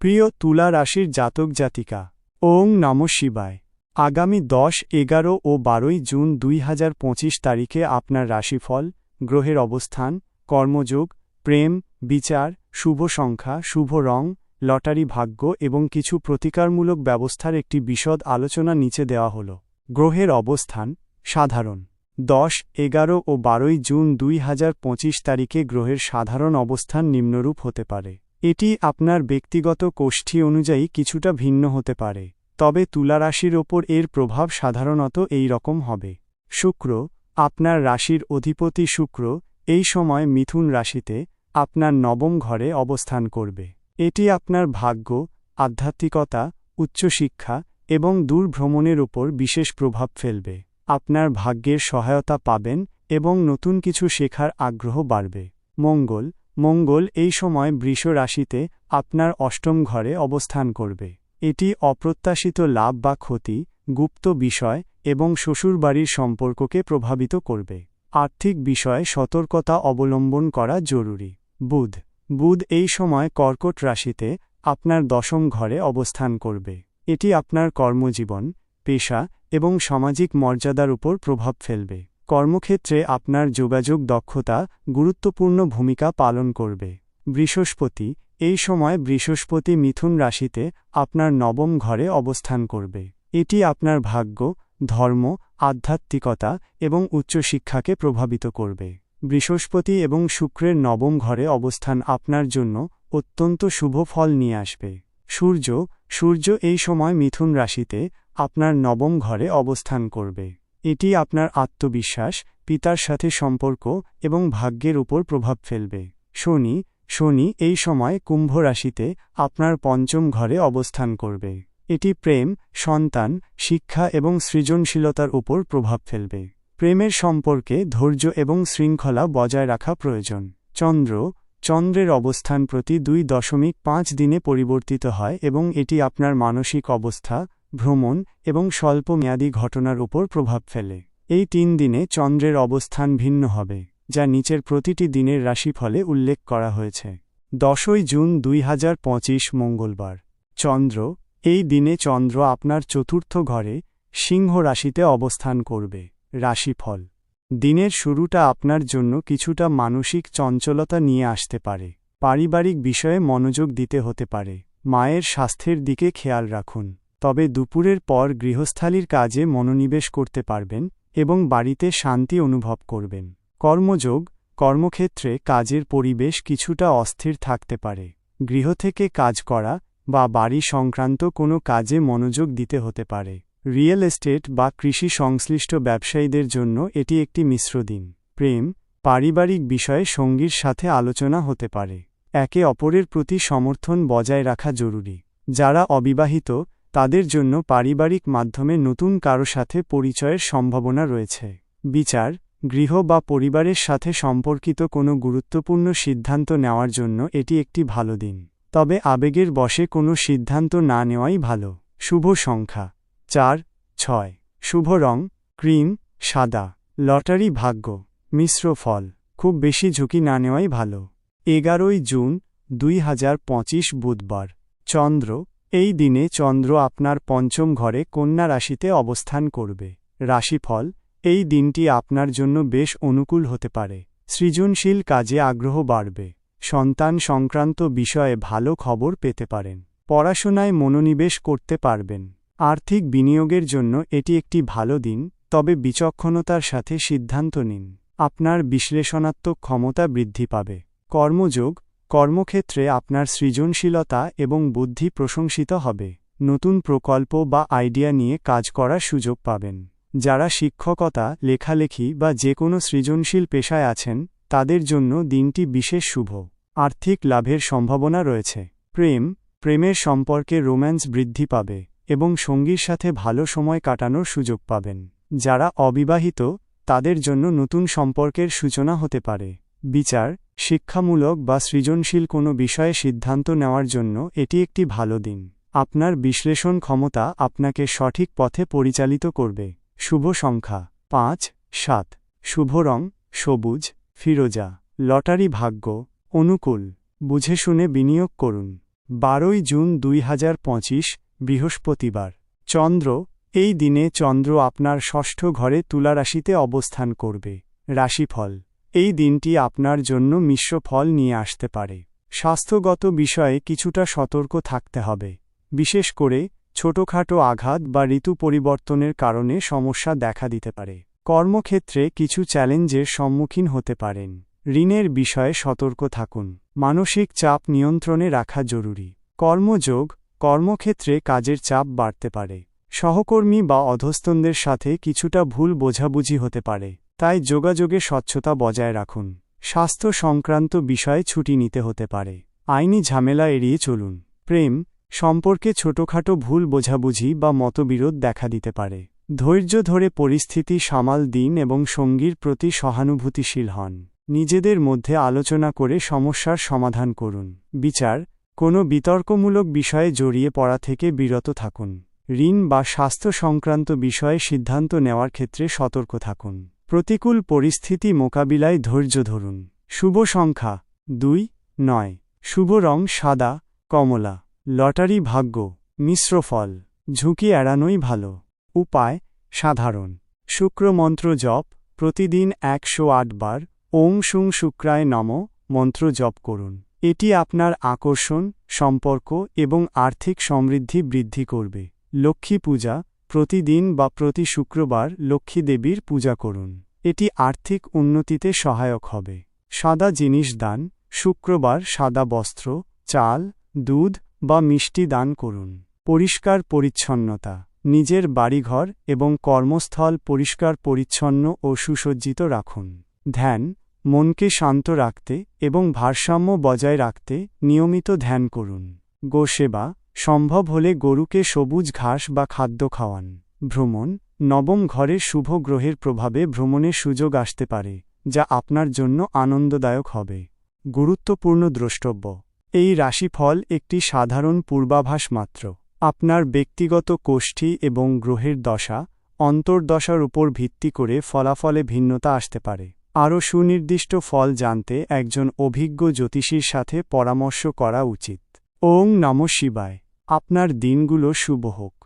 প্রিয় তুলা রাশির জাতক জাতিকা, ওং নম শিবায়। আগামী দশ, এগারো ও বারোই জুন দুই পঁচিশ তারিখে আপনার রাশিফল, গ্রহের অবস্থান, কর্মযোগ, প্রেম, বিচার, শুভ সংখ্যা, শুভ রং, লটারি ভাগ্য এবং কিছু প্রতিকারমূলক ব্যবস্থার একটি বিশদ আলোচনা নিচে দেওয়া হল। গ্রহের অবস্থান, সাধারণ। দশ, এগারো ও বারোই জুন দুই হাজার পঁচিশ তারিখে গ্রহের সাধারণ অবস্থান নিম্নরূপ হতে পারে। এটি আপনার ব্যক্তিগত কোষ্ঠী অনুযায়ী কিছুটা ভিন্ন হতে পারে, তবে তুলা রাশির ওপর এর প্রভাব সাধারণত এই রকম হবে। শুক্র, আপনার রাশির অধিপতি শুক্র, এই সময় মিথুন রাশিতে আপনার নবম ঘরে অবস্থান করবে। এটি আপনার ভাগ্য, আধ্যাত্মিকতা, উচ্চশিক্ষা এবং দূর ভ্রমণের ওপর বিশেষ প্রভাব ফেলবে। আপনার ভাগ্যের সহায়তা পাবেন এবং নতুন কিছু শেখার আগ্রহ বাড়বে। মঙ্গল মঙ্গল এই সময় বৃষ রাশিতে আপনার অষ্টম ঘরে অবস্থান করবে। এটি অপ্রত্যাশিত লাভ বা ক্ষতি, গুপ্ত বিষয় এবং শ্বশুরবাড়ির সম্পর্ককে প্রভাবিত করবে। আর্থিক বিষয়ে সতর্কতা অবলম্বন করা জরুরি। বুধ। বুধ এই সময় কর্কট রাশিতে আপনার দশম ঘরে অবস্থান করবে। এটি আপনার কর্মজীবন, পেশা এবং সামাজিক মর্যাদার উপর প্রভাব ফেলবে। কর্মক্ষেত্রে আপনার যোগাযোগ দক্ষতা গুরুত্বপূর্ণ ভূমিকা পালন করবে। বৃহস্পতি, এই সময় বৃহস্পতি মিথুন রাশিতে আপনার নবম ঘরে অবস্থান করবে। এটি আপনার ভাগ্য, ধর্ম, আধ্যাত্মিকতা এবং উচ্চশিক্ষাকে প্রভাবিত করবে। বৃহস্পতি এবং শুক্রের নবম ঘরে অবস্থান আপনার জন্য অত্যন্ত শুভ ফল নিয়ে আসবে। সূর্য সূর্য এই সময় মিথুন রাশিতে আপনার নবম ঘরে অবস্থান করবে। এটি আপনার আত্মবিশ্বাস, পিতার সাথে সম্পর্ক এবং ভাগ্যের উপর প্রভাব ফেলবে। শনি শনি এই সময় কুম্ভ রাশিতে আপনার পঞ্চম ঘরে অবস্থান করবে। এটি প্রেম, সন্তান, শিক্ষা এবং সৃজনশীলতার উপর প্রভাব ফেলবে। প্রেমের সম্পর্কে ধৈর্য এবং শৃঙ্খলা বজায় রাখা প্রয়োজন। চন্দ্র, চন্দ্রের অবস্থান প্রতি দুই দশমিক পাঁচ দিনে পরিবর্তিত হয় এবং এটি আপনার মানসিক অবস্থা ভ্রমণ এবং স্বল্পমেয়াদী ঘটনার উপর প্রভাব ফেলে। এই তিন দিনে চন্দ্রের অবস্থান ভিন্ন হবে, যা নিচের প্রতিটি দিনের রাশিফলে উল্লেখ করা হয়েছে। দশই জুন দুই হাজার পঁচিশ মঙ্গলবার। চন্দ্র, এই দিনে চন্দ্র আপনার চতুর্থ ঘরে সিংহ রাশিতে অবস্থান করবে, রাশিফল। দিনের শুরুটা আপনার জন্য কিছুটা মানসিক চঞ্চলতা নিয়ে আসতে পারে, পারিবারিক বিষয়ে মনোযোগ দিতে হতে পারে, মায়ের স্বাস্থ্যের দিকে খেয়াল রাখুন। তবে দুপুরের পর গৃহস্থালির কাজে মনোনিবেশ করতে পারবেন এবং বাড়িতে শান্তি অনুভব করবেন। কর্মযোগ, কর্মক্ষেত্রে কাজের পরিবেশ কিছুটা অস্থির থাকতে পারে। গৃহ থেকে কাজ করা বা বাড়ি সংক্রান্ত কোনো কাজে মনোযোগ দিতে হতে পারে। রিয়েল এস্টেট বা কৃষি সংশ্লিষ্ট ব্যবসায়ীদের জন্য এটি একটি মিশ্র দিন। প্রেম, পারিবারিক বিষয়ে সঙ্গীর সাথে আলোচনা হতে পারে। একে অপরের প্রতি সমর্থন বজায় রাখা জরুরি। যারা অবিবাহিত তাদের জন্য পারিবারিক মাধ্যমে নতুন কারও সাথে পরিচয়ের সম্ভাবনা রয়েছে। বিচার, গৃহ বা পরিবারের সাথে সম্পর্কিত কোনো গুরুত্বপূর্ণ সিদ্ধান্ত নেওয়ার জন্য এটি একটি ভালো দিন। তবে আবেগের বশে কোনো সিদ্ধান্ত না নেওয়াই ভালো। শুভ সংখ্যা। চার, ছয়। শুভ রং, ক্রিম, সাদা। লটারি ভাগ্য। মিশ্র ফল। খুব বেশি ঝুঁকি না নেওয়াই ভালো। এগারোই জুন, দুই হাজার পঁচিশ বুধবার। চন্দ্র এই দিনে চন্দ্র আপনার পঞ্চম ঘরে কন্যা রাশিতে অবস্থান করবে। রাশিফল, এই দিনটি আপনার জন্য বেশ অনুকূল হতে পারে। সৃজনশীল কাজে আগ্রহ বাড়বে। সন্তান সংক্রান্ত বিষয়ে ভালো খবর পেতে পারেন। পড়াশোনায় মনোনিবেশ করতে পারবেন। আর্থিক বিনিয়োগের জন্য এটি একটি ভালো দিন, তবে বিচক্ষণতার সাথে সিদ্ধান্ত নিন। আপনার বিশ্লেষণাত্মক ক্ষমতা বৃদ্ধি পাবে। কর্মযোগ কর্মক্ষেত্রে আপনার সৃজনশীলতা এবং বুদ্ধি প্রশংসিত হবে। নতুন প্রকল্প বা আইডিয়া নিয়ে কাজ করার সুযোগ পাবেন। যারা শিক্ষকতা, লেখালেখি বা যে কোনো সৃজনশীল পেশায় আছেন, তাদের জন্য দিনটি বিশেষ শুভ। আর্থিক লাভের সম্ভাবনা রয়েছে। প্রেম, প্রেমের সম্পর্কে রোম্যান্স বৃদ্ধি পাবে এবং সঙ্গীর সাথে ভালো সময় কাটানোর সুযোগ পাবেন। যারা অবিবাহিত, তাদের জন্য নতুন সম্পর্কের সূচনা হতে পারে। বিচার শিক্ষামূলক বা সৃজনশীল কোনো বিষয়ে সিদ্ধান্ত নেওয়ার জন্য এটি একটি ভালো দিন। আপনার বিশ্লেষণ ক্ষমতা আপনাকে সঠিক পথে পরিচালিত করবে। শুভ সংখ্যা। পাঁচ, সাত। শুভ রং, সবুজ। ফিরোজা। লটারি ভাগ্য। অনুকূল। বুঝে শুনে বিনিয়োগ করুন। বারোই জুন দুই হাজার পঁচিশ, বৃহস্পতিবার। চন্দ্র। এই দিনে চন্দ্র আপনার ষষ্ঠ ঘরে তুলা রাশিতে অবস্থান করবে। রাশিফল। এই দিনটি আপনার জন্য মিশ্র ফল নিয়ে আসতে পারে। স্বাস্থ্যগত বিষয়ে কিছুটা সতর্ক থাকতে হবে। বিশেষ করে, ছোটখাটো আঘাত বা ঋতু পরিবর্তনের কারণে সমস্যা দেখা দিতে পারে। কর্মক্ষেত্রে কিছু চ্যালেঞ্জের সম্মুখীন হতে পারেন। ঋণের বিষয়ে সতর্ক থাকুন। মানসিক চাপ নিয়ন্ত্রণে রাখা জরুরি। কর্মযোগ, কর্মক্ষেত্রে কাজের চাপ বাড়তে পারে। সহকর্মী বা অধস্তনদের সাথে কিছুটা ভুল বোঝাবুঝি হতে পারে। তাই যোগাযোগে স্বচ্ছতা বজায় রাখুন। স্বাস্থ্য সংক্রান্ত বিষয়ে ছুটি নিতে হতে পারে। আইনি ঝামেলা এড়িয়ে চলুন। প্রেম, সম্পর্কে ছোটখাটো ভুল বোঝাবুঝি বা মতবিরোধ দেখা দিতে পারে। ধৈর্য ধরে পরিস্থিতি, সামাল দিন এবং সঙ্গীর প্রতি সহানুভূতিশীল হন। নিজেদের মধ্যে আলোচনা করে সমস্যার সমাধান করুন। বিচার, কোনো বিতর্কমূলক বিষয়ে জড়িয়ে পড়া থেকে বিরত থাকুন। ঋণ বা স্বাস্থ্য সংক্রান্ত বিষয়ে সিদ্ধান্ত নেওয়ার ক্ষেত্রে সতর্ক থাকুন। প্রতিকূল পরিস্থিতি মোকাবিলায় ধৈর্য ধরুন। শুভ সংখ্যা, দুই, নয়। শুভ রং সাদা, কমলা। লটারি ভাগ্য, মিশ্র ফল। ঝুঁকি এড়ানোই ভালো। উপায়, সাধারণ। শুক্রমন্ত্র জপ, প্রতিদিন একশো আট বার। ওং সুং শুক্রায় নম, মন্ত্র জপ করুন। এটি আপনার আকর্ষণ, সম্পর্ক এবং আর্থিক সমৃদ্ধি বৃদ্ধি করবে। লক্ষ্মী পূজা প্রতিদিন বা প্রতি শুক্রবার লক্ষ্মী দেবীর পূজা করুন। এটি আর্থিক উন্নতিতে সহায়ক হবে। সাদা জিনিস দান, শুক্রবার সাদা বস্ত্র, চাল, দুধ বা মিষ্টি দান করুন। পরিষ্কার পরিচ্ছন্নতা, নিজের বাড়িঘর এবং কর্মস্থল পরিষ্কার পরিচ্ছন্ন ও সুসজ্জিত রাখুন। ধ্যান, মনকে শান্ত রাখতে এবং ভারসাম্য বজায় রাখতে নিয়মিত ধ্যান করুন। গোসেবা সম্ভব হলে গরুকে সবুজ ঘাস বা খাদ্য খাওয়ান। ভ্রমণ, নবম ঘরে শুভ গ্রহের প্রভাবে ভ্রমণের সুযোগ আসতে পারে, যা আপনার জন্য আনন্দদায়ক হবে। গুরুত্বপূর্ণ দ্রষ্টব্য। এই রাশিফল একটি সাধারণ পূর্বাভাস মাত্র। আপনার ব্যক্তিগত কোষ্ঠী এবং গ্রহের দশা, অন্তর্দশার উপর ভিত্তি করে ফলাফলে ভিন্নতা আসতে পারে। আরও সুনির্দিষ্ট ফল জানতে একজন অভিজ্ঞ জ্যোতিষীর সাথে পরামর্শ করা উচিত। ওং নম শিবায়। আপনার দিনগুলো শুভ হোক।